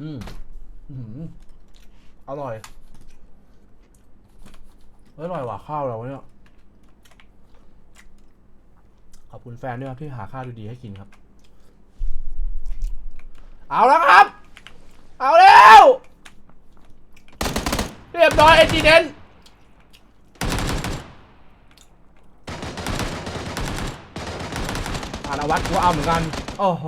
อืมอื้อร่อยอร่อยว่ะข้าวเราเนี่ย ขอบคุณแฟนด้วยครับที่หาข้าวดีๆให้กินครับ เอาแล้วครับ เอาแล้วเรียบร้อยเอจิเดนอานวัตก็เอาเหมือนกัน โอ้โห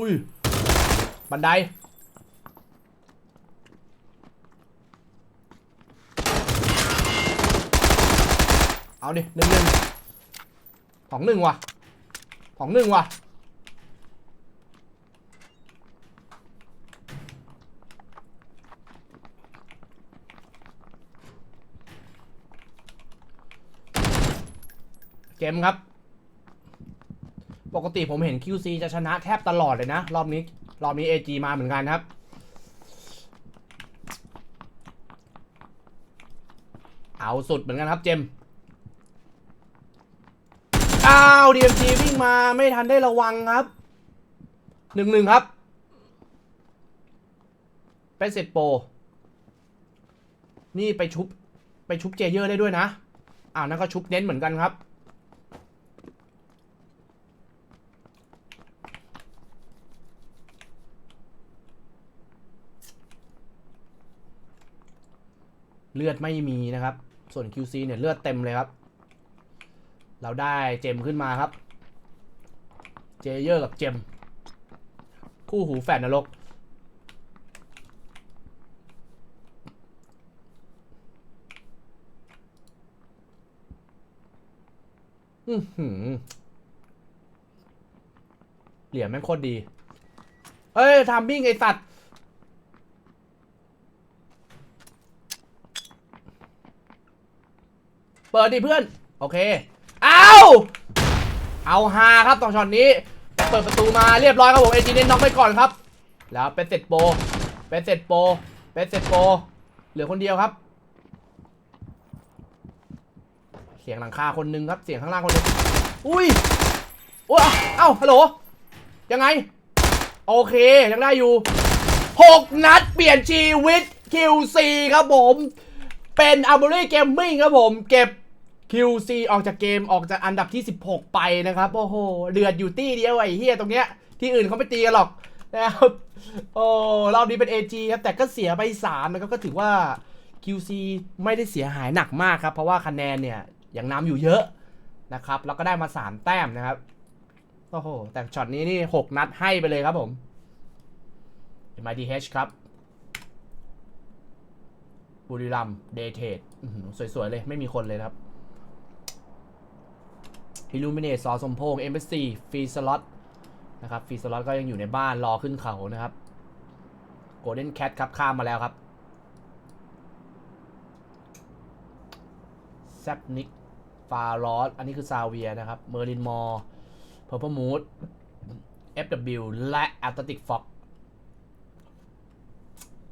อุ้ย บันได เอาดิหนึ่งหนึ่งสองหนึ่งว่ะสองหนึ่งว่ะ เกมครับ ปกติผมเห็น QC จะชนะแทบตลอดเลยนะ รอบนี้ รอบนี้ AG มาเหมือนกันครับ เอาสุดเหมือนกันครับเจมอ้าว DMG วิ่งมาไม่ทันได้ระวังครับหนึ่งหนึ่งครับเป็นเสร็จโปรนี่ไปชุบ ไปชุบเจเยอร์ได้ด้วยนะ อ้าวนั่นก็ชุบเน้นเหมือนกันครับ เลือดไม่มีนะครับ ส่วน QC เนี่ยเลือดเต็มเลยครับ เราได้เจมขึ้นมาครับ เจเยอร์กับเจม คู่หูแฝดนรก อือหือ เหลี่ยมแม่งโคตรดี เอ้ยทามบิ้งไอสัตว์ เปิดดิเพื่อน โอเค เอาเอาฮาครับตอนช็อตนี้ เปิดประตูมาเรียบร้อยครับผมเอจิเนนน็อกไปก่อนครับ แล้วเป็นเสร็จโปรเป็นเสร็จโปรเป็นเสร็จโปรเหลือคนเดียวครับ เสียงหลังคาคนหนึงครับ เสียงข้างล่างคนหนึง อุ้ยโอ้ยเอ้าฮัลโหล ยังไง โอเค ยังได้อยู่หกนัดเปลี่ยนชีวิต QC ครับผม เป็น a r m o r y Gaming ครับผม เก็บ QC ออกจากเกมออกจากอันดับที่ 16 ไปนะครับ โอ้โหเดือดอยู่ตี้เดียวไอ้เฮียตรงเนี้ยที่อื่นเขาไม่ตีกันหรอกนะครับโอ้รอบนี้เป็น AG ครับแต่ก็เสียไป3นะครับก็ถือว่า QC ไม่ได้เสียหายหนักมากครับ เพราะว่าคะแนนเนี่ยยังนำอยู่เยอะนะครับ แล้วก็ได้มา 3 แต้มนะครับโอ้โหแต่ช็อตนี้นี่ 6 นัดให้ไปเลยครับผม MIDH ครับบุรีรัมเดย์เทดสวยๆเลยไม่มีคนเลยครับ อิลูมิเนตซอสมพงษ์เอ็มเบสซีฟรีสล็อตนะครับฟรีสล็อตก็ยังอยู่ในบ้านรอขึ้นเขานะครับโกลเด้นแคทครับข้ามมาแล้วครับแซปนิกฟาร์ลอสอันนี้คือซาเวียนะครับเมอร์ลินมอร์เพอร์เพมูด FW และแอตติกฟ็อก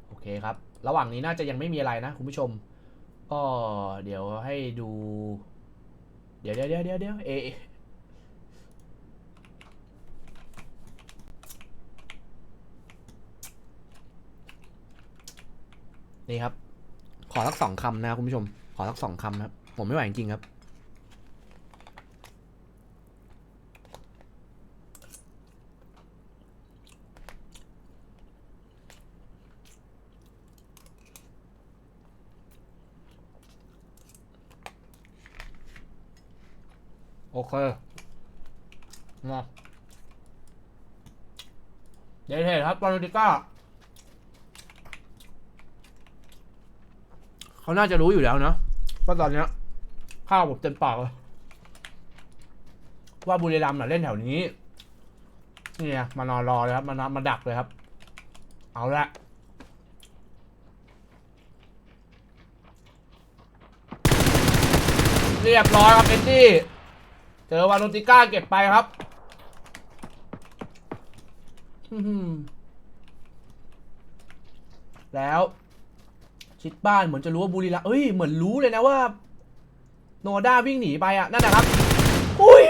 โอเคครับ ระหว่างนี้น่าจะยังไม่มีอะไรนะคุณผู้ชม ก็เดี๋ยวให้ดู เดี๋ยวเดี๋ยวเดี๋ยวเดี๋ยวเดี๋ยวเอนี่ครับ ขอสักสองคำนะครับคุณผู้ชม ขอสักสองคำครับ ผมไม่ไหวจริงๆครับ โอเคมาเดทเทครับปาโนติก้าเขาน่าจะรู้อยู่แล้วเนาะว่าตอนเนี้ยข้าวผมเต็มปากเลยว่าบุรีรัมย์น่ะเล่นแถวนี้นี่ไงมานอนรอเลยครับมานอนมาดักเลยครับ เอาละเรียบร้อยครับเอ็ดดี้ เจอวานนติก้าเก็บไปครับแล้วชิดบ้านเหมือนจะรู้ว่าบุรีรัมย์เอ้ยเหมือนรู้เลยนะว่า โนด้าวิ่งหนีไปอะนั่นนะครับ อุ้ย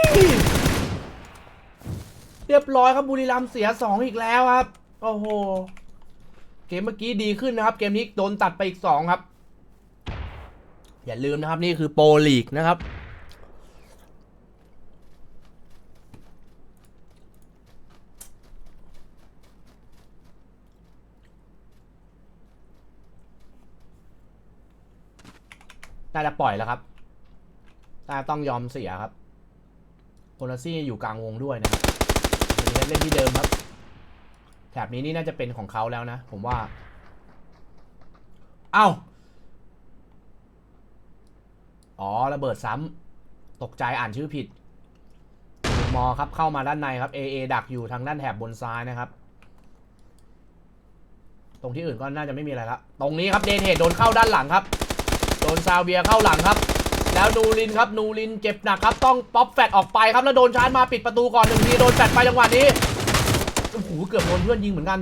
เรียบร้อยครับบุรีรัมย์เสียสองอีกแล้วครับ โอ้โห เกมเมื่อกี้ดีขึ้นนะครับ เกมนี้โดนตัดไปอีกสองครับ อย่าลืมนะครับนี่คือโปรลีกนะครับ น่าจะปล่อยแล้วครับน่าต้องยอมเสียครับโคนาซี่อยู่กลางวงด้วยนะวันนี้เล่นที่เดิมครับ แถบนี้นี่น่าจะเป็นของเขาแล้วนะ ผมว่า เอ้า อ๋อ ระเบิดซ้ำ ตกใจอ่านชื่อผิด มอครับเข้ามาด้านในครับ AA ดักอยู่ทางด้านแถบบนซ้ายนะครับ ตรงที่อื่นก็น่าจะไม่มีอะไรละ ตรงนี้ครับเดนเฮดโดนเข้าด้านหลังครับ ดนซาเวียเข้าหลังครับ แล้วนูรินครับนูรินเจ็บหนักครับต้องป๊อปแฟดออกไปครับแล้วโดนชาร์จมาปิดประตูก่อนหนึ่งทีโดนแฟดไปจังหวะนี้โอ้โหเกือบโดนเพื่อนยิงเหมือนกัน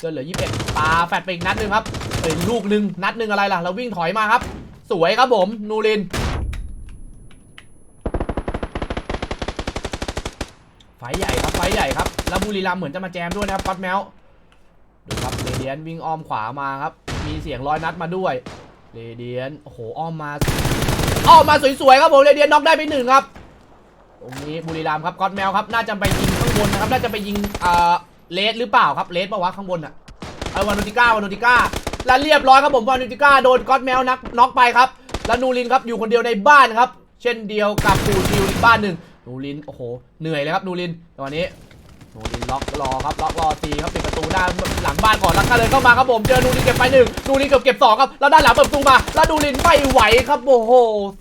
เกินเหลือ21ปาแฟดไปอีกนัดหนึ่งครับเอ้ยลูกหนึ่งนัดหนึ่งอะไรล่ะเราวิ่งถอยมาครับ สวยครับผมนูริน ไฟใหญ่ครับไฟใหญ่ครับแล้วบุรีรัมเหมือนจะมาแจมด้วยนะครับก๊อตแมวดูครับเรเดียนวิ่งอ้อมขวามาครับ มีเสียงร้อยนัดมาด้วย เรเดียน โอ้โห อ้อมมา อ้อมมาสวยๆครับผม เรเดียนน็อกได้ไปหนึ่งครับ ตรงนี้บุรีรัมย์ครับ ก๊อตแมวครับ น่าจะไปยิงข้างบนนะครับ น่าจะไปยิงเอ่อเลสหรือเปล่าครับ เลสปะวะข้างบนอะเอวานูติก้าวานูติก้า และเรียบร้อยครับผมวานูติก้าโดนก๊อตแมวนักน็อกไปครับ แล้วนูรินครับอยู่คนเดียวในบ้านครับ เช่นเดียวกับปูทิวอีกบ้านหนึ่งนูริน โอ้โห เหนื่อยเลยครับนูรินตอนนี้ นูรินล็อกรอครับล็อกรอตีครับปิดประตูด้านหลังบ้านก่อนแล้วก็เลยเข้ามาครับผมเจอนูรินเก็บไปหนึ่งนูรินเกือบเก็บสองครับแล้วด้านหลังเปิดประตูมา แล้วนูรินไม่ไหวครับโอ้โห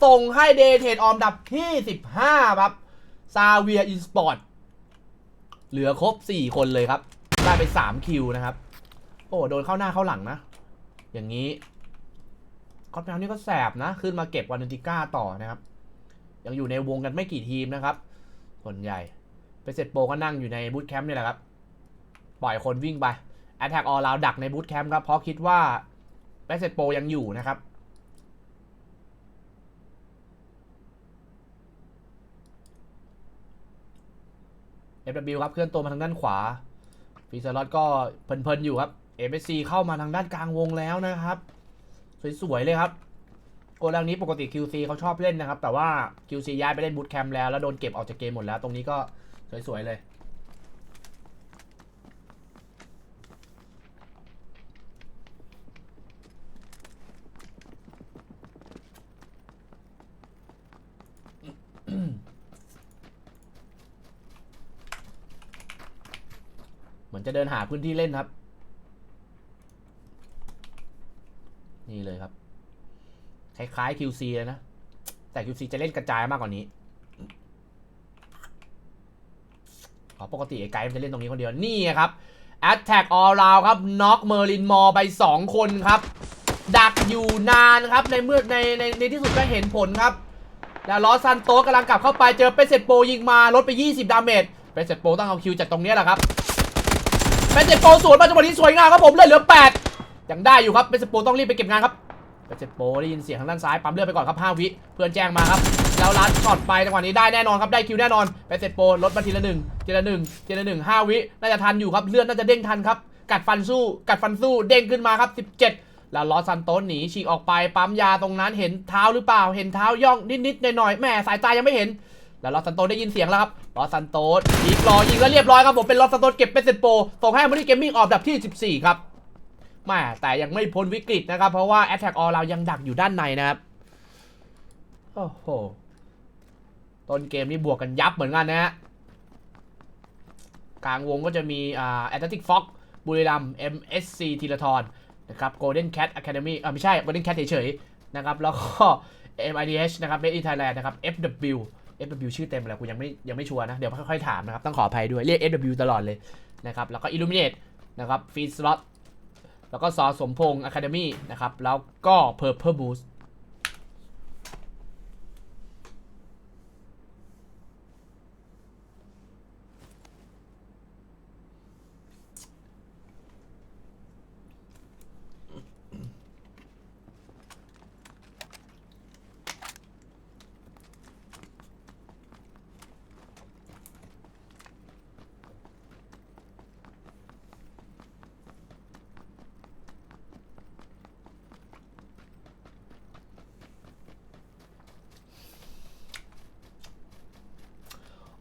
ส่งให้เดเทดออมดับที่15ครับซาเวียอีสปอร์ตเหลือครบ4คนเลยครับ ได้ไป3คิวนะครับ โอ้โดนเข้าหน้าเข้าหลังนะ อย่างนี้คอปแมวนี่ก็แสบนะ ขึ้นมาเก็บวานติก้าต่อนะครับ ยังอยู่ในวงกันไม่กี่ทีมนะครับ ส่วนใหญ่ เสร็จโปรก็นั่งอยู่ในบูตแคมป์นี่แหละครับ ปล่อยคนวิ่งไป a t t a c k all round ดักในบูตแคมป์ครับ เพราะคิดว่าไปเสร็จโปรยังอยู่นะครับ FW ครับเคลื่อนตัวมาทางด้านขวาฟีเซาร์ลอตก็เพลินๆอยู่ครับ MSC เข้ามาทางด้านกลางวงแล้วนะครับ สวยๆเลยครับโกดังนี้ปกติ QC เขาชอบเล่นนะครับ แต่ว่า QC ย้ายไปเล่นบูตแคมป์แล้ว แล้วโดนเก็บออกจากเกมหมดแล้ว ตรงนี้ก็ สวยๆเลย เหมือนจะเดินหาพื้นที่เล่นครับ นี่เลยครับ คล้ายๆ QC เลยนะ แต่ QC จะเล่นกระจายมากกว่านี้ อ๋อปกติไอ้ไกด์มันจะเล่นตรงนี้คนเดียว นี่ครับ Attack All Round ครับน็อกเมอร์ลินมอไป 2 คนครับ ดักอยู่นานครับ ในเมื่อในในในที่สุดก็เห็นผลครับ แล้วลอสซันโตกำลังกลับเข้าไปเจอเปเซตโปยิงมาลดไป 20 ดาเมจเปเซตโปต้องเอาคิวจากตรงนี้แหละครับเปเซตโปสวนมาจังหวะนี้สวยงามครับผมเลยเหลือ 8 ยังได้อยู่ครับเปเซตโปต้องรีบไปเก็บงานครับเปเซตโปได้ยินเสียงทางด้านซ้ายปั๊มเลือดไปก่อนครับ5วิเพื่อนแจ้งมาครับ แล้วลัดช็อตไปจังหวะนี้ได้แน่นอนครับได้คิวแน่นอนเปเซตโปลดมาทีละหนึ่งทีละหนึ่งทีละหนึ่งห้าวิน่าจะทันอยู่ครับเลือดน่าจะเด้งทันครับกัดฟันสู้กัดฟันสู้เด้งขึ้นมาครับ 17 แล้วลอสซันโตสหนีฉีกออกไปปั๊มยาตรงนั้นเห็นเท้าหรือเปล่า เห็นเท้าย่องนิดๆหน่อยๆแหมสายตายังไม่เห็น แล้วลอสซันโตสได้ยินเสียงแล้วครับลอสซันโตสยิงรอยิงแล้วเรียบร้อยครับผมเป็นลอสซันโตสเก็บเป็นเซตโปส่งให้มาที่เกมมิ่งออกดับที่ 14 ครับแหมแต่ยังไม่พ้นวิกฤตนะครับเพราะว่า Attack All เรายังดักอยู่ด้านในนะครับโอ้โห ต้นเกมนี่บวกกันยับเหมือนกันนะฮะกลางวงก็จะมีอ่าแอตเลติกฟ็อกบุรีรัมย์ MSC ทีละทรนนะครับ Golden Cat Academy อ่าไม่ใช่ Golden Cat เฉยๆนะครับแล้วก็ MIDH นะครับ Made in Thailand นะครับ FW FW ชื่อเต็มอะไรกูยังไม่ยังไม่ชัวร์นะ เดี๋ยวค่อยๆถามนะครับ ต้องขออภัยด้วย เรียก FW ตลอดเลยนะครับ แล้วก็ Illuminate นะครับ Feed Slot แล้วก็ซอสมพงษ์ Academy นะครับ แล้วก็ Purple Boost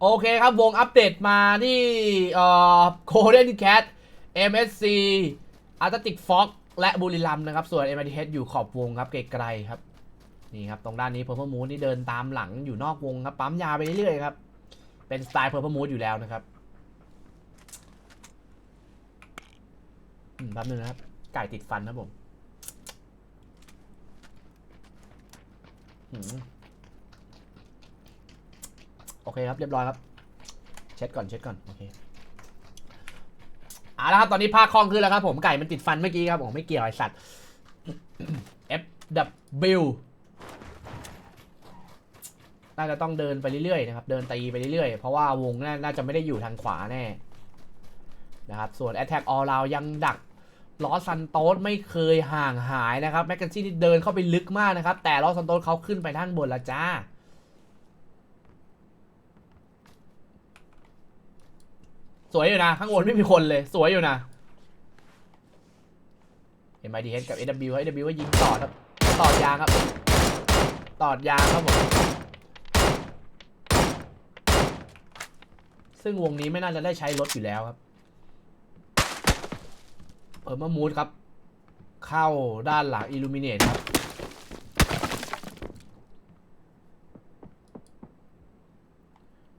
โอเคครับ วงอัปเดตมาที่เอ่อโคเดนแคท MSC อาร์ติกฟ็อกและบุรีรัมนะครับ ส่วน m อ t h อยู่ขอบวงครับไกลๆครับ นี่ครับ ตรงด้านนี้เพอร์เพ e มูนี่เดินตามหลังอยู่นอกวงครับ ปั๊มยาไปเรื่อยๆครับ เป็นสไตล์เพอร์เพ e มูอยู่แล้วนะครับอืมแป๊บนึงนะครับ ไก่ติดฟันครับผมหืม โอเคครับ เรียบร้อยครับ เช็ดก่อนเช็ดก่อน โอเคเอาละครับตอนนี้ภาคคล่องขึ้นแล้วครับผมไก่มันติดฟันเมื่อกี้ครับผมไม่เกี่ยวไอสัตว์ F W น่าจะต้องเดินไปเรื่อยๆนะครับ เดินตีไปเรื่อยๆ เพราะว่าวงน่านาจะไม่ได้อยู่ทางขวาแน่นะครับ ส่วน Attack All Round ยังดักลอสซันโตสไม่เคยห่างหายนะครับ แมกกาซี่นี่เดินเข้าไปลึกมากนะครับ แต่ลอสซันโตสเขาขึ้นไปด้านบนละจ้า สวยอยู่นะ ข้างบนไม่มีคนเลย สวยอยู่นะ m i d h กับ AW ให้ AW ว่ายิงต่อครับต่อยางครับ ต่อยางครับผม ซึ่งวงนี้ไม่น่าจะได้ใช้รถอยู่แล้วครับเออมามูดครับ เข้าด้านหลัง Illuminate ครับ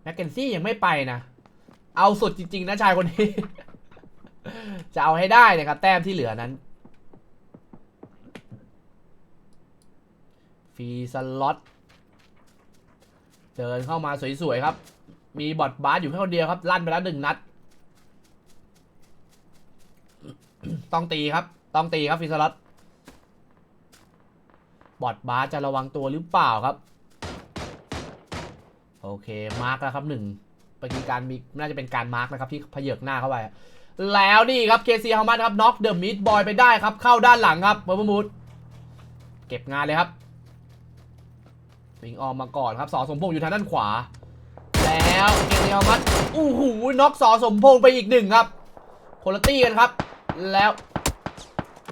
แมคเคนซี่ยังไม่ไปนะ เอาสุดจริง ๆ นะชายคนนี้ จะเอาให้ได้นะครับ แต้มที่เหลือนั้น ฟรีสล็อตเดินเข้ามาสวย ๆ ครับ มีบอดบาสอยู่แค่คนเดียวครับ ลั่นไปแล้วหนึ่งนัด ต้องตีครับ ต้องตีครับฟรีสล็อตบอดบาสจะระวังตัวหรือเปล่าครับ โอเค มาร์กแล้วครับหนึ่ง เมื่อกี้การมีน่าจะเป็นการมาร์กนะครับที่พเยกหน้าเข้าไป แล้วนี่ครับเคซีฮามัดครับน็อกเดอะมิดบอยไปได้ครับ เข้าด้านหลังครับเบอร์มูดเก็บงานเลยครับวิ่งออกมาก่อนครับสอสมพงษ์อยู่ทางด้านขวา แล้วเกมเนียมัดอู้หูน็อกสอสมพงษ์ไปอีกหนึ่งครับโคลตี้กันครับ แล้ว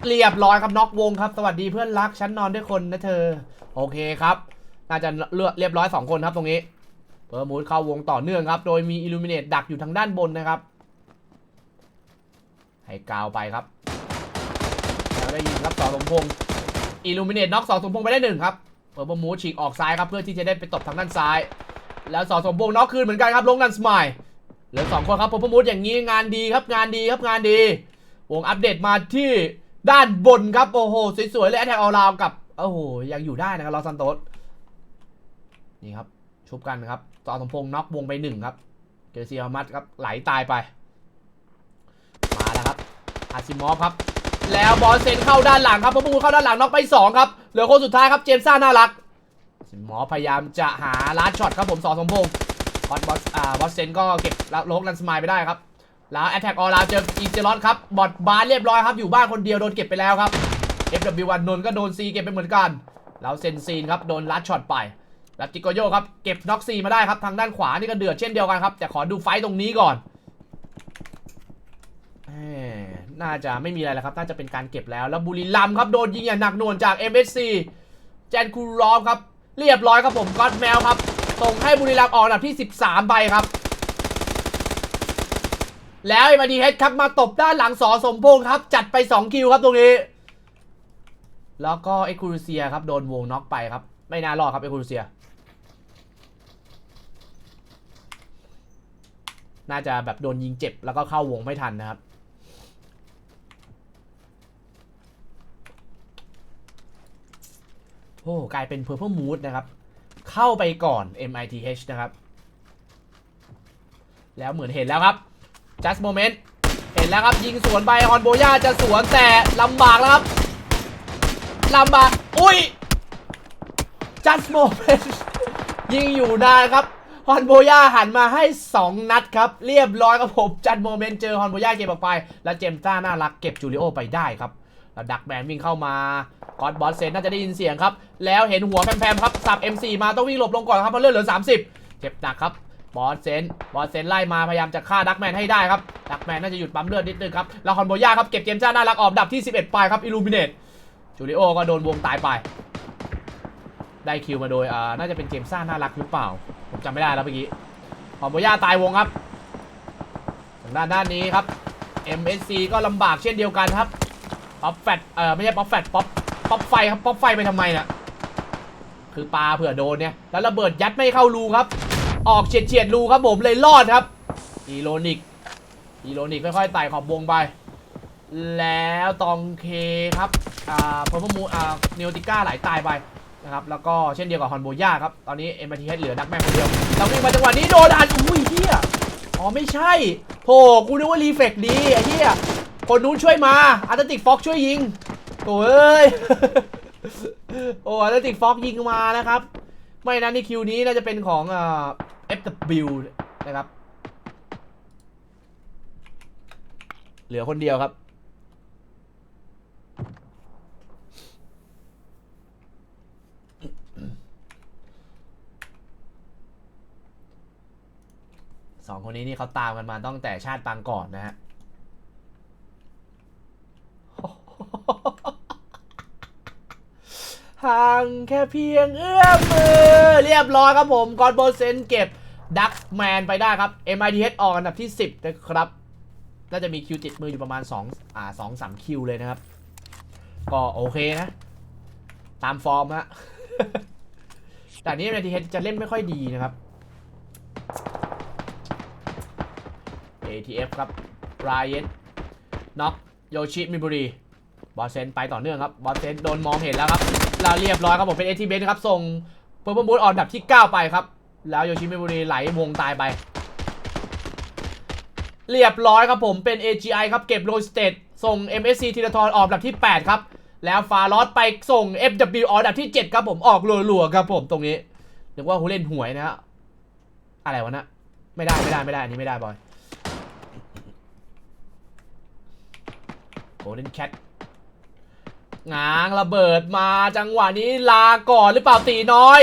เรียบร้อยครับน็อกวงครับ สวัสดีเพื่อนรักฉันนอนด้วยคนนะเธอ โอเคครับ น่าจะเลือกเรียบร้อย 2 คนครับตรงนี้ เพิร์มูดเข้าวงต่อเนื่องครับ โดยมีอิลูมิเนตดักอยู่ทางด้านบนนะครับ ให้กาวไปครับแล้วได้ยินครับสอสมพงษ์อิลูมิเนตน็อกสอสมพงษ์ไปได้หนึ่งครับ เปิดมมูฉีกออกซ้ายครับเพื่อที่จะได้ไปตบทางด้านซ้าย แล้วสอสมพงษ์น็อกคืนเหมือนกันครับลงนันสมายเหลือสองคนครับเปิดบอมมูอย่างนี้งานดีครับงานดีครับงานดี วงอัปเดตมาที่ด้านบนครับโอ้โหสวยๆเลยแอตแทกออลราวกับโอ้โหยังอยู่ได้นะครับลอซันโตสนี่ครับชุบกันครับ สอสมพงษ์น็อกวงไปหนึ่งครับ เกเซียมัดครับไหลตายไป มาแล้วครับอาซิมอฟครับ แล้วบอลเซนเข้าด้านหลังครับพอปูเข้าด้านหลังน็อกไป2ครับเหลือคนสุดท้ายครับเจมส์ซ่าน่ารักหมอพยายามจะหาลาดช็อตครับผมสอสมพงษ์บอสบอสอ่าบอสเซนก็เก็บโลกลันสมายไปได้ครับแล้วแอตแทกออลาเจออีเจลอสครับบอดบาร์เรียบร้อยครับอยู่บ้านคนเดียวโดนเก็บไปแล้วครับ FW1 นนท์ก็โดนซีเก็บไปเหมือนกัน แล้วเซนซีนครับโดนลัดช็อตไป แล้วจิโกโยครับเก็บน็อกซีมาได้ครับทางด้านขวานี่ก็เดือดเช่นเดียวกันครับแต่ขอดูไฟตรงนี้ก่อนน่าจะไม่มีอะไรแล้วครับ น่าจะเป็นการเก็บแล้ว แล้วบุรีรัมครับ โดนยิงอย่างหนักหน่วงจาก MSC แจนคูรอฟครับ เรียบร้อยครับผมก็อดแมวครับ ส่งให้บุรีรัมออกอันดับที่ 13 ไปครับ แล้วไอ้มดีเฮดครับมาตบด้านหลังสอสมพงษ์ครับ จัดไป 2 คิวครับตรงนี้ แล้วก็เอ็กคูรูเซียครับ โดนวงน็อกไปครับ ไม่น่ารอดครับเอกคูรูเซีย น่าจะแบบโดนยิงเจ็บแล้วก็เข้าวงไม่ทันนะครับ โอ้กลายเป็น Purple Mood นะครับ เข้าไปก่อน MITH นะครับ แล้วเหมือนเห็นแล้วครับ just moment เห็นแล้วครับ ยิงสวนไป ฮอนโบย่าจะสวนแต่ลำบากแล้วครับลำบาก อุ้ย just moment ยิงอยู่นานครับฮอนโบย่าหันมาให้ 2 นัดครับ เรียบร้อยครับผม จัดโมเมนต์เจอฮอนโบย่าเก็บออกไป แล้วเจมส์ซ่าน่ารักเก็บจูริโอไปได้ครับ แล้วดักแมนวิ่งเข้ามากอดบอสเซนน่าจะได้ยินเสียงครับ แล้วเห็นหัวแพมๆครับ สับ M4 มาต้องวิ่งหลบลงก่อนครับเพราะเลือดเหลือ 30 เจ็บหนักครับบอสเซนบอสเซนไล่มาพยายามจะฆ่าดักแมนให้ได้ครับ ดักแมนน่าจะหยุดปั๊มเลือดนิดนึงครับ แล้วฮอนโบย่าครับเก็บเจมส์ซ่าน่ารักออกดับที่ 11 ไปครับอิลูมิเนตจูริโอก็โดนวงตายไป ได้คิวมาโดยอ่าน่าจะเป็นเจมส์ซ่าน่ารักหรือเปล่า ผมจำไม่ได้แล้วเมื่อกี้ขอมย่าตายวงครับทางด้านด้านนี้ครับ MSC ก็ลำบากเช่นเดียวกันครับป๊อปแฟตเออไม่ใช่ป๊อปแฟตป๊อปป๊อปไฟครับป๊อปไฟไปทำไมน่ะคือปลาเผื่อโดนเนี่ยแล้วระเบิดยัดไม่เข้ารูครับ ออกเฉียดเฉียดรูครับผมเลยรอดครับอีโรนิกอีโรนิกค่อยๆไต่ขอบวงไป แล้วตองเคครับอ่าพอมมูอ่าเนโอติก้าไหลตายไป นะครับแล้วก็เช่นเดียวกับฮอนโบย่าครับตอนนี้เอ็มทีเเหลือนักแม่งคนเดียวเราวิ่งมาจังหวะนี้โดนอันอุ้ยเฮียอ๋อไม่ใช่โถกูนึกว่ารีเฟกดีไอ้เฮียคนนู้นช่วยมาอาร์ติกฟ็อกช่วยยิงโอ้ยโอ้อาร์ติกฟ็อกยิงมานะครับ ไม่นั้นนี่คิวนี้น่าจะเป็นของเอ่า FW นะครับ เหลือคนเดียวครับ สองคนนี้นี่เขาตามกันมาตั้งแต่ชาติปางก่อนนะฮะห่างแค่เพียงเอื้อมมือ เรียบร้อยครับผมกอนโบเซนเก็บดักแมนไปได้ครับ MITH ออกอันดับที่ 10 นะครับ น่าจะมีคิวติดมืออยู่ประมาณ 2 อ่า2 3 คิวเลยนะครับ ก็โอเคนะ ตามฟอร์มฮะแต่อันนี้ MITH จะเล่นไม่ค่อยดีนะครับ ATF ครับไรายเ n น็อกโยชิมิบุรีบอสเซนไปต่อเนื่องครับบอสเซนโดนมองเห็นแล้วครับแล้วเรียบร้อยครับผมเป็นเอทีเบนครับส่งเปิร์ e บูทออนดับที่ 9 ไปครับ แล้วโยชิมิบุรีไหลวงตายไป เรียบร้อยครับผมเป็น AGI ครับเก็บโรสเตดส่ง MSC ทีละทอนออกดับที่ 8 ครับ แล้วฟาลอสไปส่ง FW ออกดับที่ 7 ครับผมออกรัวๆครับผมตรงนี้นึกว่าผู้เล่นหวยนะฮะอะไรวะนะไม่ได้ไม่ได้ไม่ได้อันนี้ไม่ได้บอย กลเด้นแคทง้างระเบิดมาจังหวะนี้ลาก่อนหรือเปล่าตีน้อย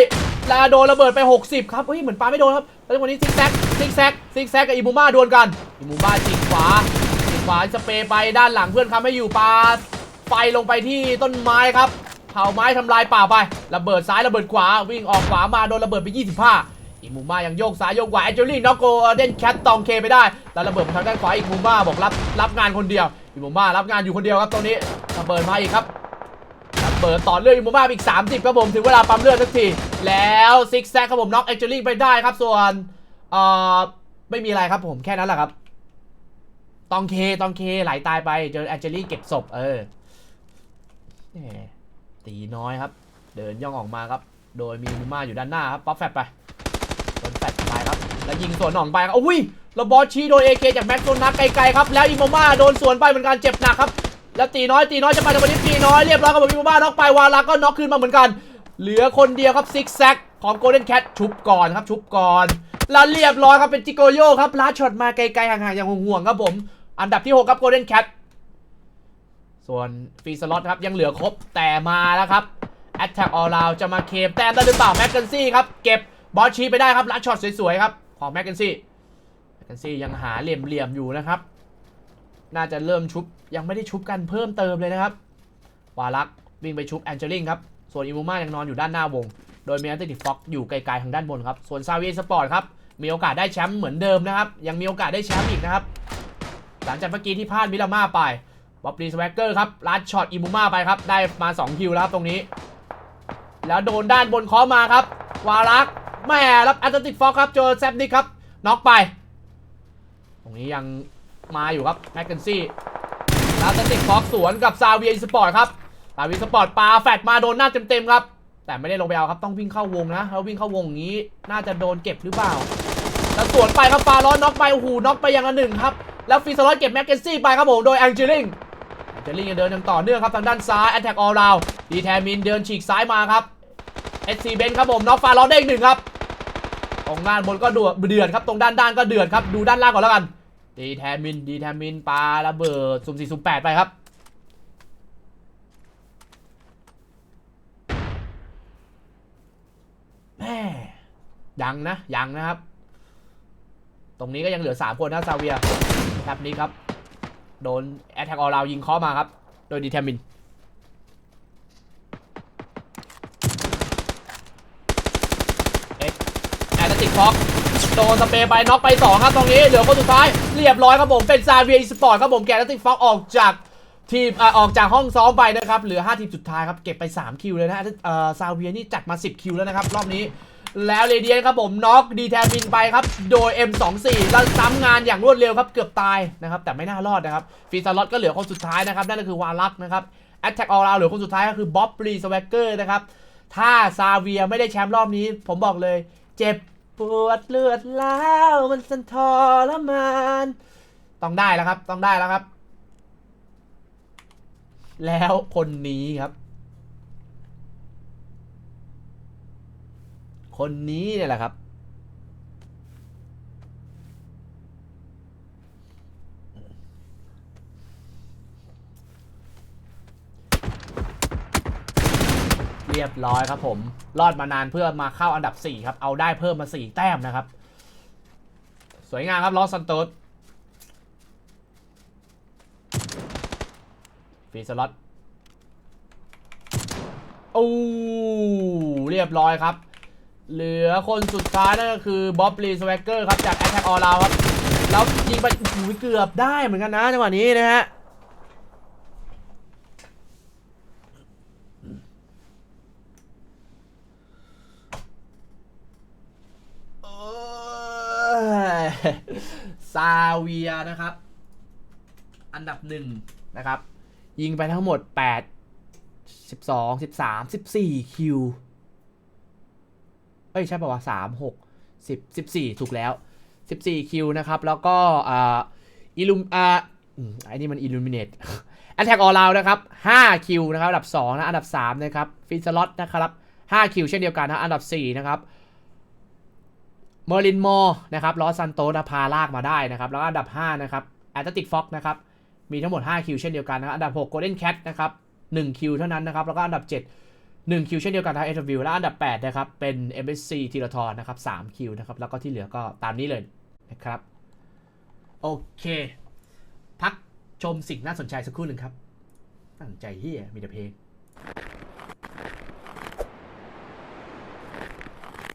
ลาโดนระเบิดไป 60 ครับเฮ้ยเหมือนปาไม่โดนครับแล้วจังหวะนี้ซิกแซกซิกแซกซิกแซกกับอิมูมาดวลกันอิมูมาจิกขวาจิกขวาสเปรย์ไปด้านหลังเพื่อนคำให้อยู่ปาไฟลงไปที่ต้นไม้ครับเผาไม้ทำลายป่าไประเบิดซ้ายระเบิดขวาวิ่งออกขวามาโดนระเบิดไป 25 อิมูมายังโยกซ้ายโยกขวาแอนเจลี่น็อกโกเดนแคทตองเคไปได้ แล้วระเบิดทางด้านขวาอิมูมาบอกรับรับงานคนเดียวอิมูมารับงานอยู่คนเดียวครับตรงนี้ระเบิดมาอีกครับระเปิดต่อเลือดอิมูมาอีก 30ครับผมถึงเวลาปั๊มเลือดสักที แล้วซิกแซกครับผมน็อกแองเจลิงไปได้ครับส่วนเอ่อไม่มีอะไรครับผมแค่นั้นแหละครับตองเคตองเคไหลตายไปเจอแองเจลิงเก็บศพเออตีน้อยครับ เดินย่องออกมาครับ โดยมีมูมาอยู่ด้านหน้าครับป๊อปแฟตไปโดนแฟตไปครับ แล้วยิงสวนหน่องไปครับอุ้ยแล้วบอชีโดนเอเคจากแม็กซ์โซนักไกลๆครับ แล้วอิมูมาโดนสวนไปเหมือนกันเจ็บหนักครับ แล้วตีน้อยตีน้อยจะไปในวันนี้ตีน้อยเรียบร้อยครับผมมีบ้าน็อกไปวาลาก็น็อกคืนมาเหมือนกัน เหลือคนเดียวครับซิกแซกของโกลเด้นแคทชุบก่อนครับชุบก่อน แล้วเรียบร้อยครับเป็นจิโกโยครับลาดช็อตมาไกลๆห่างๆอย่างห่วงๆครับผม อันดับที่ 6 ครับโกลเด้นแคทส่วนฟรีสล็อตครับยังเหลือครบแต่มาแล้วครับแอตแทกออลาวจะมาเคมแต้มได้หรือเปล่าแมคเคนซี่ครับเก็บบอสชีไปได้ครับลัดช็อตสวยๆครับ ของแมคเคนซี่แมคเคนซี่ยังหาเหลี่ยมๆอยู่นะครับ น่าจะเริ่มชุบยังไม่ได้ชุบกันเพิ่มเติมเลยนะครับ วาลักวิ่งไปชุบแองเจลิงครับ ส่วนอิมูมายังนอนอยู่ด้านหน้าวง โดยมีแอนติฟ็อกอยู่ไกลๆทางด้านบนครับ ส่วนซาเวียสปอร์ตครับ มีโอกาสได้แชมป์เหมือนเดิมนะครับ ยังมีโอกาสได้แชมป์อีกนะครับ หลังจากเมื่อกี้ที่พลาดมิลาม่าไปบ๊อบลีสแวกเกอร์ครับลัดช็อตอิมูมาไปครับ ได้มา2คิวแล้วครับตรงนี้ แล้วโดนด้านบนเคอมาครับ วาลัก แม่รับแอนติฟ็อกครับเจอแซปนิกครับน็อกไป ตรงนี้ยังมาอยู่ครับแมคเคนซี่แล้วสติกฟ็อกสวนกับซาเวียสปอร์ตครับซาเวียสปอร์ตปาแฟดมาโดนหน้าเต็มๆครับ แต่ไม่ได้ลงไปเอาครับต้องวิ่งเข้าวงนะแล้ววิ่งเข้าวงนี้น่าจะโดนเก็บหรือเปล่าแล้วสวนไปครับฟาร้อนน็อกไปโอ้โหน็อกไปอย่างละหนึ่งครับแล้วฟีสลอตเก็บแม็กเกนซี่ไปครับผมโดยแองเจลิงแองเจลิงยังเดินยังต่อเนื่องครับทางด้านซ้ายแอตแทกออลราวดีแทมินเดินฉีกซ้ายมาครับเอสซีเบนครับผมน็อกฟาร้อนได้อีกหนึ่งครับ ตรงด้านบนก็เดือดเดือดครับ ตรงด้านด้านก็เดือดครับ ดูด้านล่างก่อนแล้วกัน ดีแทมิน ดีแทมินปลาระเบิดสุ่มสี่สุ่มแปดไปครับ แม่ยังนะ ยังนะครับ ตรงนี้ก็ยังเหลือ 3 คนนะซาเวียแบบนี้ครับ โดนแอตแทกออลาวยิงเคอมาครับ โดยดีแทมิน เอ็กแอตติกฟ็อก โดนสเปรย์ไปน็อกไป2ครับตรงนี้เหลือคนสุดท้ายเรียบร้อยครับผมเป็นซาเวียอีสปอร์ตครับผมแกนติฟ็อกออกจากทีมออกจากห้องซ้อมไปนะครับเหลือ 5 ทีมสุดท้ายครับเก็บไป 3 คิวเลยนะเอ่อซาเวียนี่จัดมา 10 คิวแล้วนะครับรอบนี้แล้วเรเดียนครับผมน็อกดีแทนบินไปครับโดย M24 แล้วซ้ำงานอย่างรวดเร็วครับเกือบตายนะครับแต่ไม่น่ารอดนะครับฟีซาร์ลอตก็เหลือคนสุดท้ายนะครับนั่นก็คือวาลักนะครับแอตแทกออลเราเหลือคนสุดท้ายก็คือบ๊อบรีสแวกเกอร์นะครับถ้าซาเวียไม่ได้แชมป์รอบนี้ ผมบอกเลยเจ็บ ปวดเลือดแล้วมันสันทรมาน ต้องได้แล้วครับ ต้องได้แล้วครับ แล้วคนนี้ครับ คนนี้เนี่ยแหละครับ เรียบร้อยครับผม รอดมานานเพื่อมาเข้าอันดับ 4 ครับ เอาได้เพิ่มมา 4 แต้มนะครับ สวยงามครับลอสซันโตสฟรีสล็อตโอ้เรียบร้อยครับ เหลือคนสุดท้ายนั่นก็คือบ๊อบลีสแวกเกอร์ครับ จาก Attack All Round ครับ แล้วยิงไปโอ้โหเกือบได้เหมือนกันนะจังหวะนี้นะฮะ เอ้ย ซาเวียนะครับ อันดับหนึ่งนะครับ ยิงไปทั้งหมด 8 12 13 14 คิว เอ้ย ใช่ป่าวะ3 6 10 14 ถูกแล้ว 14 คิวนะครับ แล้วก็อ่าอิลูมอ่าอืมไอ้นี่มันอิลูมิเนตแอตแทกออลาวนะครับ 5 คิวนะครับ อันดับ 2 นะ อันดับ 3 นะครับฟิสล็อตนะครับ 5 คิวเช่นเดียวกันนะ อันดับ 4 นะครับ เมอร์ลินมอร์นะครับลอสซันโตสพาลากมาได้นะครับ แล้วก็อันดับ 5 นะครับแอตติกฟ็อกนะครับ มีทั้งหมด 5 คิวเช่นเดียวกันนะครับอันดับ6 Golden Cat นะครับ1คิวเท่านั้นนะครับ แล้วก็อันดับ 7 1 คิวเช่นเดียวกันทั้งเอทวิวและอันดับ 8 นะครับ เป็น MSC ทีละทอนนะครับ3คิวนะครับ แล้วก็ที่เหลือก็ตามนี้เลยนะครับ โอเค พักชมสิ่งน่าสนใจสักครู่หนึ่งครับตั้งใจเฮียมีแต่เพลง